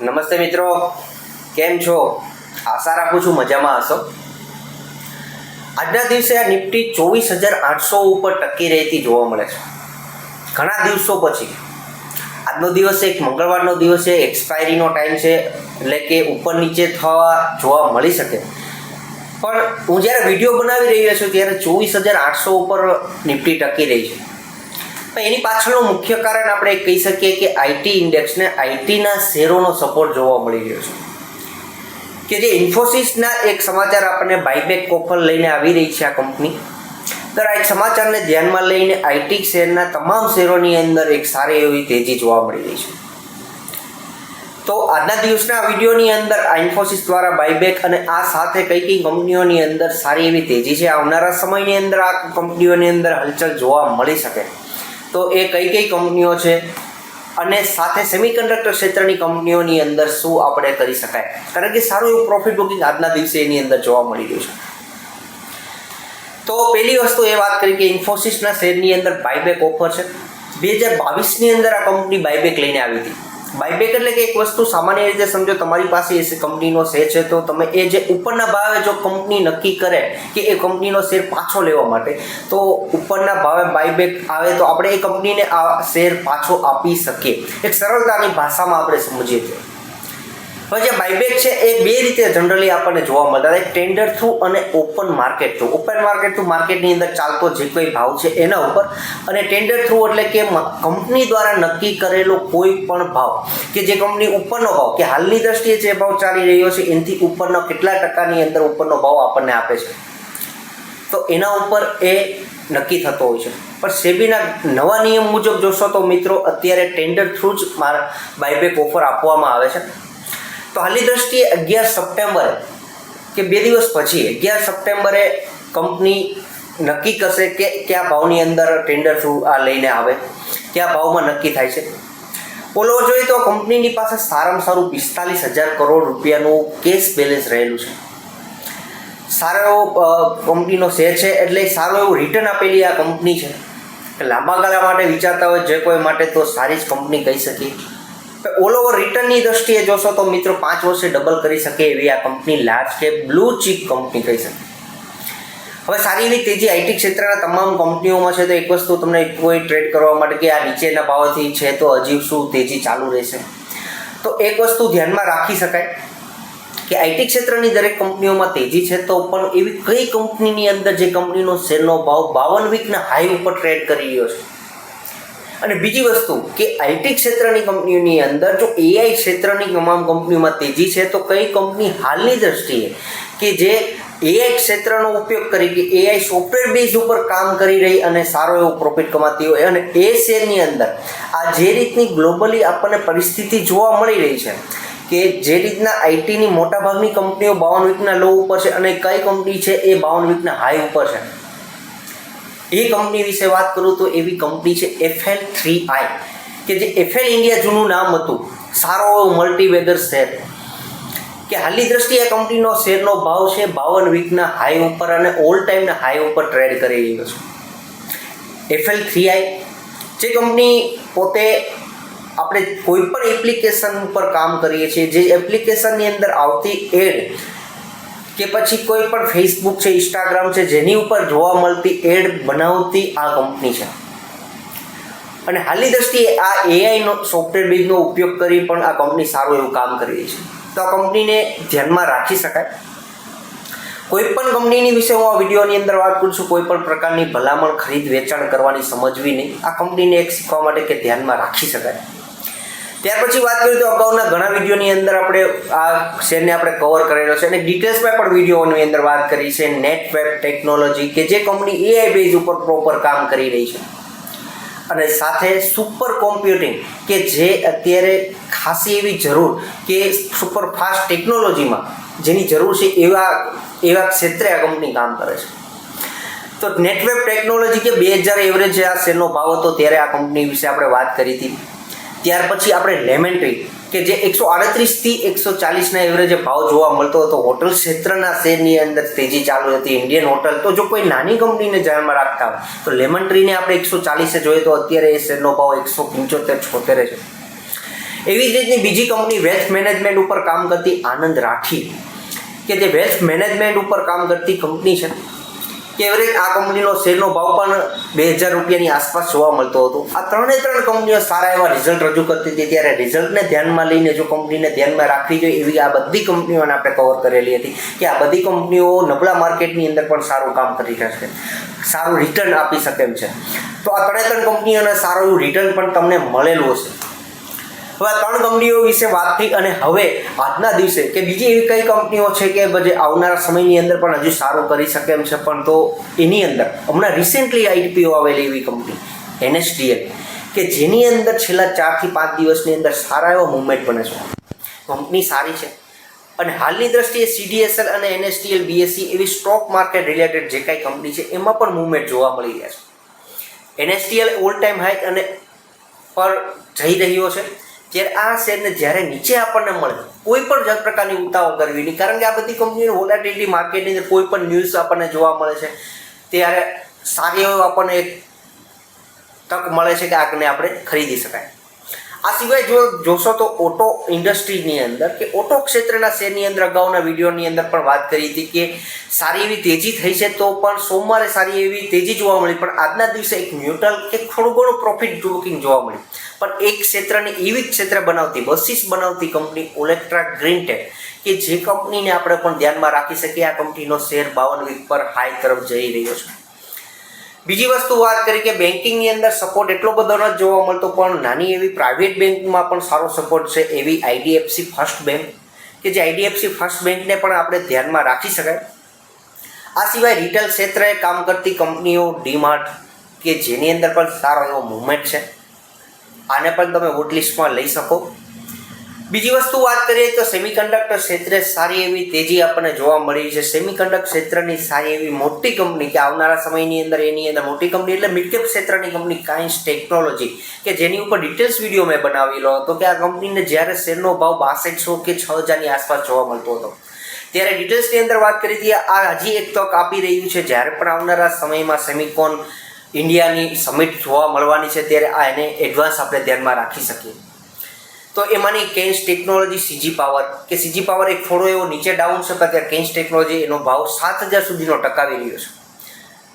નમસ્તે મિત્રો, કેમ છો? આશા રાખું છું મજામાં હશો. આજના દિવસે આ નિફ્ટી ચોવીસ હજાર આઠસો ઉપર ટકી રહેતી જોવા મળે છે. ઘણા દિવસો પછી. આજનો દિવસ એક મંગળવારનો દિવસ છે, એક્સપાયરીનો ટાઈમ છે, એટલે કે ઉપર નીચે થવા જોવા મળી શકે. પણ હું જ્યારે વીડિયો બનાવી રહ્યો છું, ત્યારે ચોવીસ હજાર આઠસો ઉપર નિફ્ટી ટકી રહી છે. પણ એની પાછળનું મુખ્ય કારણ આપણે કહી શકીએ કે આઈટી ઇન્ડેક્સને આઈટીના શેરોનો સપોર્ટ જોવા મળી રહ્યો છે. કે જે ઇન્ફોસિસના એક સમાચાર આપણને બાયબેક ઓફર લઈને આવી રહી છે આ કંપની તો આ એક સમાચારને ધ્યાનમાં લઈને આઈટી શેરના તમામ શેરોની અંદર એક સારી એવી તેજી જોવા મળી રહી છે. તો આજના દિવસના વિડીયોની અંદર આ ઇન્ફોસિસ દ્વારા બાયબેક અને આ સાથે કઈ કઈ કંપનીઓની અંદર સારી એવી તેજી છે. આવનારા સમયની અંદર આ કંપનીઓની અંદર હલચલ જોવા મળી શકે. તો એ કઈ કઈ કંપનીઓ છે? અને સાથે સેમિકન્ડક્ટર ક્ષેત્રની કંપનીઓની અંદર શું આપણે કરી શકાય? કારણ કે સારું એવું પ્રોફિટ બુકિંગ આજના દિવસે એની અંદર જોવા મળી રહ્યું છે. તો પહેલી વસ્તુ એ વાત કરી કે ઇન્ફોસિસના શેરની અંદર બાયબેક ઓફર છે. બે હજાર બાવીસની અંદર આ કંપની બાયબેક લઈને આવી હતી. બાયબેક એટલે કે એક વસ્તુ સામાન્ય રીતે સમજો, તમારી પાસે એ કંપનીનો શેર છે, તો તમે એ જે ઉપરના ભાવે જો કંપની નક્કી કરે કે એ કંપનીનો શેર પાછો લેવા માટે, તો ઉપરના ભાવે બાયબેક આવે તો આપણે એ કંપનીને આ શેર પાછો આપી શકીએ. એક સરળતાની ભાષામાં આપણે સમજીએ. છીએ હવે જે બાયબેક છે, એ બે રીતે જનરલી આપણને જોવા મળતા એક ટેન્ડર થ્રુ અને open market through open market through માર્કેટની અંદર ચાલતો જે કોઈ ભાવ છે, એના ઉપર. અને ટેન્ડર થ્રુ એટલે કે કંપની દ્વારા નક્કી કરેલો કોઈ પણ ભાવ, કે જે કંપની ઉપરનો ભાવ, કે હાલની દ્રષ્ટિએ જે ભાવ ચાલી રહ્યો છે, એનાથી ઉપરનો કેટલા ટકાની અંદર ઉપરનો ભાવ આપણને આપે છે. તો એના ઉપર એ નક્કી થતો હોય છે. પણ સેબીના નવા નિયમ મુજબ જોશો તો મિત્રો, અત્યારે ટેન્ડર થ્રુ જ મારા બાયબેક ઓફર આપવામાં આવે છે. તો હાલની દ્રષ્ટિએ અગિયાર સપ્ટેમ્બર કે બે દિવસ પછી, અગિયાર સપ્ટેમ્બરે કંપની નક્કી કરશે કે કયા ભાવની અંદર ટેન્ડર શું આ લઈને આવે, કયા ભાવમાં નક્કી થાય છે. ઓલો જોઈએ તો કંપનીની પાસે સારામાં સારું પિસ્તાલીસ હજાર કરોડ રૂપિયાનું કેશ બેલેન્સ રહેલું છે. સારો એવો કંપનીનો શેર છે એટલે સારું એવું રિટર્ન આપેલી આ કંપની છે. લાંબા ગાળા માટે વિચારતા હોય, જે કોઈ માટે તો સારી જ કંપની કહી શકીએ. ઓલ ઓવર રિટર્નની દ્રષ્ટિએ જોશો તો મિત્રો પાંચ વર્ષે ડબલ કરી શકે એવી આ company large cap blue chip company કહી શકે. હવે સારી એવી તેજી આઈટી ક્ષેત્રના તમામ કંપનીઓમાં છે તો એક વસ્તુ તમને કોઈ ટ્રેડ કરવા માટે કે આ નીચેના ભાવથી છે તો હજી શું તેજી ચાલુ રહેશે. તો એક વસ્તુ ધ્યાનમાં રાખી શકાય કે આઈટી ક્ષેત્રની દરેક કંપનીઓમાં તેજી છે તો પણ એવી કઈ કંપનીની અંદર જે કંપનીનો શેરનો ભાવ બાવન વીકના હાઈ ઉપર ટ્રેડ કરી રહ્યો છે? અને બીજી વસ્તુ કે આઈટી ક્ષેત્રની કંપનીઓની અંદર જો એઆઈ ક્ષેત્રની તમામ કંપનીઓમાં તેજી છે, તો કઈ કંપની હાલની દ્રષ્ટિએ કે જે એઆઈ ક્ષેત્રનો ઉપયોગ કરી કે એઆઈ સોફ્ટવેર બેઝ ઉપર કામ કરી રહી અને સારો એવો પ્રોફિટ કમાતી હોય અને એ શેરની અંદર આ જે રીતની ગ્લોબલી આપણને પરિસ્થિતિ જોવા મળી રહી છે કે જે રીતના આઈટીની મોટાભાગની કંપનીઓ બાવન વીકના લો ઉપર છે અને કઈ કંપની છે એ બાવન વીકના હાઈ ઉપર છે. એ કંપની વિશે વાત કરું તો એવી કંપની છે એફએલ થ્રી આઈ કે જે એફએલ ઇન્ડિયા જૂનું નામ હતું. સારો એવો મલ્ટીવેગર શેર. કે હાલની દ્રષ્ટિએ આ કંપનીનો શેરનો ભાવ છે બાવન વીકના હાઈ ઉપર અને ઓલ ટાઈમના હાઈ ઉપર ટ્રેડ કરી રહ્યો છે. એફએલ થ્રી આઈ જે કંપની પોતે આપણે કોઈ પણ એપ્લિકેશન ઉપર કામ કરીએ છીએ, જે એપ્લિકેશનની અંદર આવતી એડ કે પછી કોઈ પણ ફેસબુક છે ઇન્સ્ટાગ્રામ છે, જેની ઉપર જોવા મળતી એડ બનાવતી આ કંપની છે. અને હાલની દ્રષ્ટિએ આ એઆઈનો સોફ્ટવેર બેઝનો ઉપયોગ કરી પણ આ કંપની સારું એવું કામ કરી રહી છે. તો આ કંપનીને ધ્યાનમાં રાખી શકાય. કોઈ પણ કંપનીની વિશે હું આ વિડીયોની અંદર વાત કરું છું, કોઈ પણ પ્રકારની ભલામણ, ખરીદ, વેચાણ કરવાની સમજવી નહીં. આ કંપનીને એક શીખવા માટે કે ધ્યાનમાં રાખી શકાય. ત્યાર પછી વાત કરીએ તો અગાઉના ઘણા વિડીયોની અંદર આપણે આ શેરને આપણે કવર કરેલો છે અને ડિટેલ્સમાં પણ વિડીયોની અંદર વાત કરી છે નેટ વેબ ટેકનોલોજી કે જે કંપની એઆઈ બેઝ ઉપર પ્રોપર કામ કરી રહી છે. અને સાથે સુપર કોમ્પ્યુટિંગ કે જે અત્યારે ખાસી એવી જરૂર કે સુપર ફાસ્ટ ટેકનોલોજીમાં જેની જરૂર છે એવા એવા ક્ષેત્રે આ કંપની કામ કરે છે. તો નેટવેબ ટેકનોલોજી કે બે હજાર એવરેજ આ શેરનો ભાવ હતો ત્યારે આ કંપની વિશે આપણે વાત કરી હતી. ત્યાર પછી આપણે લેમન ટ્રી કે જે એકસો આડત્રીસથી એકસો ચાલીસના એવરેજે ભાવ જોવા મળતો હતો. હોટલ ક્ષેત્રના શેરની અંદર તેજી ચાલુ હતી. ઇન્ડિયન હોટલ તો જો કોઈ નાની કંપનીને ધ્યાનમાં રાખતા હોય, તો લેમન ટ્રીને આપણે એકસો ચાલીસે જોઈએ તો અત્યારે એ શેરનો ભાવ એકસો પંચોતેર છોતેરે છે. એવી જ રીતની બીજી કંપની વેલ્થ મેનેજમેન્ટ ઉપર કામ કરતી આનંદ રાઠી કે જે વેલ્થ મેનેજમેન્ટ ઉપર કામ કરતી કંપની છે એવરેજ આ કંપનીનો શેરનો ભાવ પણ બે હજાર રૂપિયાની આસપાસ જોવા મળતો હતો. આ ત્રણે ત્રણ કંપનીઓ સારા એવા રિઝલ્ટ રજૂ કરતી હતી. ત્યારે રિઝલ્ટને ધ્યાનમાં લઈને જો કંપનીને ધ્યાનમાં રાખવી જોઈએ, એવી આ બધી કંપનીઓને આપણે કવર કરેલી હતી કે આ બધી કંપનીઓ નબળા માર્કેટની અંદર પણ સારું કામ કરી શકે સારું રિટર્ન આપી શકે એમ છે. તો આ ત્રણે ત્રણ કંપનીઓને સારું એવું રિટર્ન પણ તમને મળેલું હશે. હવે ત્રણ કંપનીઓ વિશે વાત થઈ અને હવે આજના દિવસે કે બીજી એવી કઈ કંપનીઓ છે કે જે આવનારા સમયની અંદર પણ હજુ સારું કરી શકે એમ છે, પણ તો એની અંદર હમણાં રિસેન્ટલી આઈપીઓ આવેલી એવી કંપની, એનએસડીએલ, કે જેની અંદર છેલ્લા ચારથી પાંચ દિવસની અંદર સારા એવા મુવમેન્ટ બને છે. કંપની સારી છે. અને હાલની દ્રષ્ટિએ સીડીએસએલ અને એનએસડીએલ બીએસસી એવી સ્ટોક માર્કેટ રિલેટેડ જે કાંઈ કંપની છે, એમાં પણ મુવમેન્ટ જોવા મળી રહ્યા છે. એનએસડીએલ ઓલ ટાઈમ હાઈ અને પર જઈ રહ્યો છે. જ્યારે આ શેરને જ્યારે નીચે આપણને મળે, કોઈ પણ જાત પ્રકારની ઉતાવળ કરવી નહીં. કારણ કે આ બધી કંપનીની વોલેટિલિટી માર્કેટની અંદર કોઈ પણ ન્યૂઝ આપણને જોવા મળે છે. ત્યારે સારી એવો આપણને એક તક મળે છે કે આગને આપણે ખરીદી શકાય. આ સિવાય જો જોશો તો ઓટો ઇન્ડસ્ટ્રીની અંદર કે ઓટો ક્ષેત્રના શેરની અંદર અગાઉના વિડીયોની અંદર પણ વાત કરી હતી કે સારી એવી તેજી થઈ છે તો પણ સોમવારે સારી એવી તેજી જોવા મળી. પણ આજના દિવસે એક ન્યુટ્રલ કે થોડું ઘણું પ્રોફિટ બુકિંગ જોવા મળ્યું પણ એક ક્ષેત્રને એવી ક્ષેત્ર બનાવતી, બસીસ બનાવતી કંપની ઓલેક્ટ્રા ગ્રીનટેક કે જે કંપનીને આપણે પણ ધ્યાનમાં રાખી શકીએ. આ કંપનીનો શેર બાવન વીક પર હાઈ તરફ જઈ રહ્યો છે. બીજી વસ્તુ વાત કરી કે બેન્કિંગની અંદર સપોર્ટ એટલો બધો ન જોવા મળતો, પણ નાની એવી પ્રાઇવેટ બેંકમાં પણ સારો સપોર્ટ છે એવી આઈડીએફસી ફર્સ્ટ બેંક, કે જે આઈડીએફસી ફર્સ્ટ બેંકને પણ આપણે ધ્યાનમાં રાખી શકાય. આ સિવાય રિટેલ ક્ષેત્રે કામ કરતી કંપનીઓ ડીમાર્ટ, કે જેની અંદર પણ સારો એવો મુવમેન્ટ છે. આને પણ તમે વોટલિસ્ટમાં લઈ શકો. બીજી વસ્તુ વાત કરીએ તો સેમિકન્ડક્ટર ક્ષેત્રે સારી એવી તેજી આપણને જોવા મળી છે. સેમિકન્ડક્ટર ક્ષેત્રની સારી એવી મોટી કંપની કે આવનારા સમયની અંદર એની અંદર મોટી કંપની એટલે મિડકેપ ક્ષેત્રની કંપની કાઇન્સ ટેકનોલોજી કે જેની ઉપર ડિટેલ્સ વીડિયો મેં બનાવેલો હતો કે આ કંપનીને જ્યારે શેરનો ભાવ બાસઠસો કે છ હજારની આસપાસ જોવા મળતો હતો. ત્યારે ડિટેલ્સની અંદર વાત કરી હતી, આ હજી એક તક આપી રહ્યું છે. જ્યારે પણ આવનારા સમયમાં સેમિકોન ઇન્ડિયાની સમિટ જોવા મળવાની છે ત્યારે આ એને એડવાન્સ આપણે ધ્યાનમાં રાખી શકીએ. તો એમાંની કેન્સ ટેકનોલોજી સીજી પાવર કે સીજી પાવર એક થોડો એવો નીચે ડાઉન છે પણ ત્યારે કેન્સ ટેકનોલોજી એનો ભાવ સાત હજાર સુધીનો ટકાવી રહ્યો છે.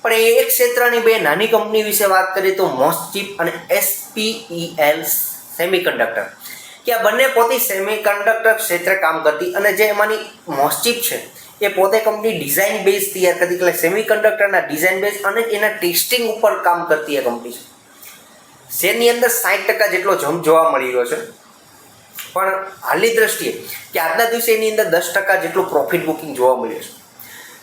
પણ એ એક ક્ષેત્રની બે નાની કંપની વિશે વાત કરીએ તો મોસ્ટચીપ અને એસપીઈએલ સેમિકન્ડક્ટર કે આ બંને પોતે સેમિકન્ડક્ટર ક્ષેત્રે કામ કરતી અને જે એમાંની મોસ્ટચીપ છે એ પોતે કંપની ડિઝાઇન બેઝ તૈયાર કરતી એટલે સેમિકન્ડક્ટરના ડિઝાઇન બેઝ અને એના ટેસ્ટિંગ ઉપર કામ કરતી એ કંપની છે. શેરની અંદર સાઠ ટકા જેટલો જમ્પ જોવા મળી રહ્યો છે. પણ હાલની દ્રષ્ટિએ કે આજના દિવસે એની અંદર દસ ટકા જેટલું પ્રોફિટ બુકિંગ જોવા મળ્યું છે.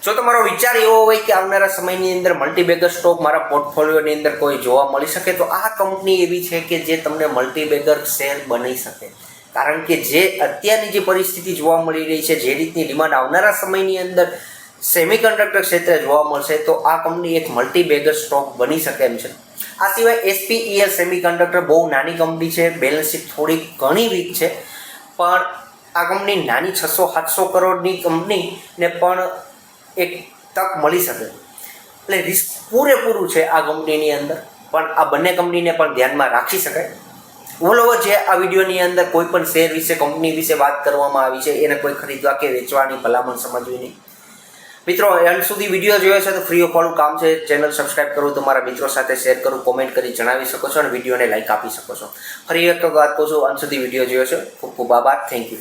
જો તમારો વિચાર એવો હોય કે આવનારા સમયની અંદર મલ્ટીબેગર સ્ટોક મારા પોર્ટફોલિયોની અંદર કોઈ જોવા મળી શકે, તો આ કંપની એવી છે કે જે તમને મલ્ટીબેગર શેર બની શકે. કારણ કે જે અત્યારની જે પરિસ્થિતિ જોવા મળી રહી છે, જે રીતની ડિમાન્ડ આવનારા સમયની અંદર સેમિકન્ડક્ટર ક્ષેત્રે જોવા મળશે, તો આ કંપની એક મલ્ટીબેગર સ્ટોક બની શકે એમ છે. આ સિવાય એસપીઈએલ સેમિકન્ડક્ટર બહુ નાની કંપની છે, બેલેન્સ શીટ થોડી ઘણી વીક છે, પણ આ કંપની નાની છસો, સાતસો કરોડની કંપનીને પણ એક તક મળી શકે. એટલે રિસ્ક પૂરેપૂરું છે આ કંપનીની અંદર, પણ આ બંને કંપનીને પણ ધ્યાનમાં રાખી શકાય. ઓલ ઓવર જે આ વિડીયોની અંદર કોઈ પણ શેર વિશે, કંપની વિશે વાત કરવામાં આવી છે, એને કોઈ ખરીદવા કે વેચવાની ભલામણ સમજવી નહીં. મિત્રો એન્ડ સુધી વીડિયો જોયો છે તો ફ્રી ઓફ ઓલ કામ છે ચેનલ સબસ્ક્રાઇબ કરું તમારા મિત્રો સાથે શેર કરું કોમેન્ટ કરી જણાવી શકો છો અને વિડીયોને લાઇક આપી શકો છો. ફરી એક વાત કહું છું, અંત સુધી વીડિયો જોયો છે, ખૂબ ખૂબ આભાર થેન્ક યુ